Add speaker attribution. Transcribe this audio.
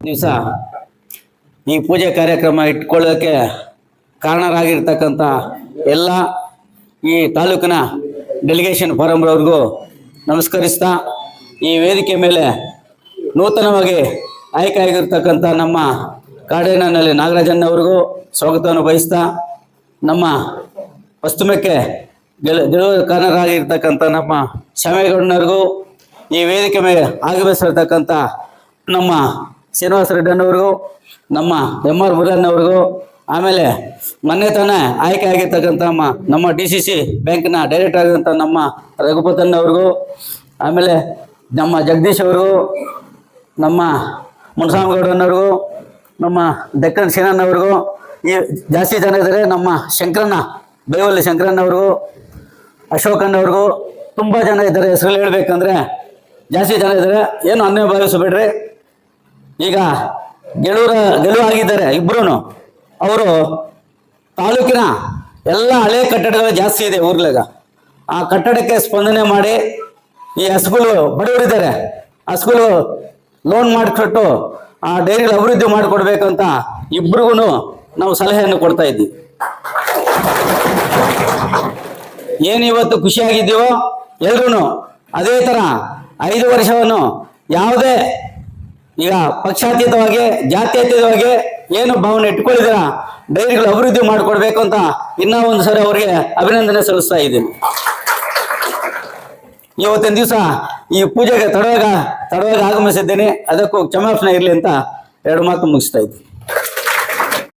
Speaker 1: ದಿವಸ ಈ ಪೂಜೆ ಕಾರ್ಯಕ್ರಮ ಇಟ್ಕೊಳ್ಳೋಕೆ ಕಾರಣರಾಗಿರ್ತಕ್ಕಂಥ ಎಲ್ಲ ಈ ತಾಲೂಕಿನ ಡೆಲಿಗೇಷನ್ ಫಾರಂಬ್ರವ್ರಿಗೂ ನಮಸ್ಕರಿಸ್ತಾ ಈ ವೇದಿಕೆ ಮೇಲೆ ನೂತನವಾಗಿ ಆಯ್ಕೆ ಆಗಿರ್ತಕ್ಕಂಥ ನಮ್ಮ ಕಾಡೇನಲ್ಲಿ ನಾಗರಾಜನ್ನವರಿಗೂ ಸ್ವಾಗತವನ್ನು ಬಯಸ್ತಾ ನಮ್ಮ ಪಶ್ಚಿಮಕ್ಕೆ ಗೆಲು ಗೆಲುವು ಕಾರಣರಾಗಿರ್ತಕ್ಕಂಥ ನಮ್ಮ ಶ್ಯಾಮೇಗೌಡನವ್ರಿಗೂ ಈ ವೇದಿಕೆ ಮೇಲೆ ಆಗಮಿಸಿರ್ತಕ್ಕಂಥ ನಮ್ಮ ಶ್ರೀನಿವಾಸ ರೆಡ್ಡನವ್ರಿಗೂ ನಮ್ಮ ಎಂ ಆರ್ ಮುರಣ್ಣವ್ರಿಗೂ ಆಮೇಲೆ ಮೊನ್ನೆ ತಾನೇ ಆಯ್ಕೆ ಆಗಿರ್ತಕ್ಕಂಥ ನಮ್ಮ ಡಿ ಸಿ ಸಿ ಬ್ಯಾಂಕ್ನ ಡೈರೆಕ್ಟರ್ ಆಗಿರುವಂಥ ನಮ್ಮ ರಘುಪತನ್ನವ್ರಿಗೂ ಆಮೇಲೆ ನಮ್ಮ ಜಗದೀಶ್ ಅವ್ರಿಗೂ, ನಮ್ಮ ಮುನಸಾಮಗೌಡನವ್ರಿಗೂ ನಮ್ಮ ದಕ್ಕನ್ ಸೇನನ್ನವ್ರಿಗೂ ಈ ಜಾಸ್ತಿ ಜನ ಇದ್ದಾರೆ. ನಮ್ಮ ಶಂಕರಣ್ಣ ಬೇವಲ್ಲಿ ಶಂಕರಣ್ಣವ್ರಿಗೂ ಅಶೋಕಣ್ಣವ್ರಿಗೂ ತುಂಬ ಜನ ಇದ್ದಾರೆ. ಹೆಸರು ಹೇಳಬೇಕಂದ್ರೆ ಜಾಸ್ತಿ ಜನ ಇದ್ದಾರೆ. ಏನು ಅನ್ಯ ಭಾವಿಸಬೇಡ್ರಿ. ಈಗ ಗೆಲುವರ ಆಗಿದ್ದಾರೆ ಇಬ್ಬರೂ ಅವರು ತಾಲೂಕಿನ ಎಲ್ಲ ಹಳೆ ಕಟ್ಟಡಗಳು ಜಾಸ್ತಿ ಇದೆ ಊರ್ಲಾಗ. ಆ ಕಟ್ಟಡಕ್ಕೆ ಸ್ಪಂದನೆ ಮಾಡಿ ಈ ಹಸುಗಳು ಬಡವರಿದ್ದಾರೆ. ಹಸುಗಳು ಲೋನ್ ಮಾಡಿಕೊಟ್ಟು ಆ ಡೈರಿಗಳು ಅಭಿವೃದ್ಧಿ ಮಾಡಿಕೊಡ್ಬೇಕಂತ ಇಬ್ರಿಗೂ ನಾವು ಸಲಹೆಯನ್ನು ಕೊಡ್ತಾ ಇದ್ವಿ ಏನು ಇವತ್ತು ಖುಷಿಯಾಗಿದ್ದೀವೋ ಎಲ್ರೂ ಅದೇ ಥರ ಐದು ವರ್ಷವನ್ನು ಯಾವುದೇ ಈಗ ಪಕ್ಷಾತೀತವಾಗಿ, ಜಾತ್ಯತೀತವಾಗಿ ಏನು ಭಾವನೆ ಇಟ್ಕೊಂಡಿದ್ದೀರ ಡೈರಿಗಳು ಅಭಿವೃದ್ಧಿ ಮಾಡಿಕೊಡ್ಬೇಕು ಅಂತ ಇನ್ನೂ ಒಂದು ಸರಿ ಅವರಿಗೆ ಅಭಿನಂದನೆ ಸಲ್ಲಿಸ್ತಾ ಇದ್ದೀನಿ. ಇವತ್ತಿನ ದಿವಸ ಈ ಪೂಜೆಗೆ ತಡವಾಗ, ತಡವಾಗಿ ಆಗಮಿಸಿದ್ದೇನೆ. ಅದಕ್ಕೂ ಕ್ಷಮಾಪಣೆ ಇರಲಿ ಅಂತ ಎರಡು ಮಾತು ಮುಗಿಸ್ತಾ ಇದ್ದೀನಿ.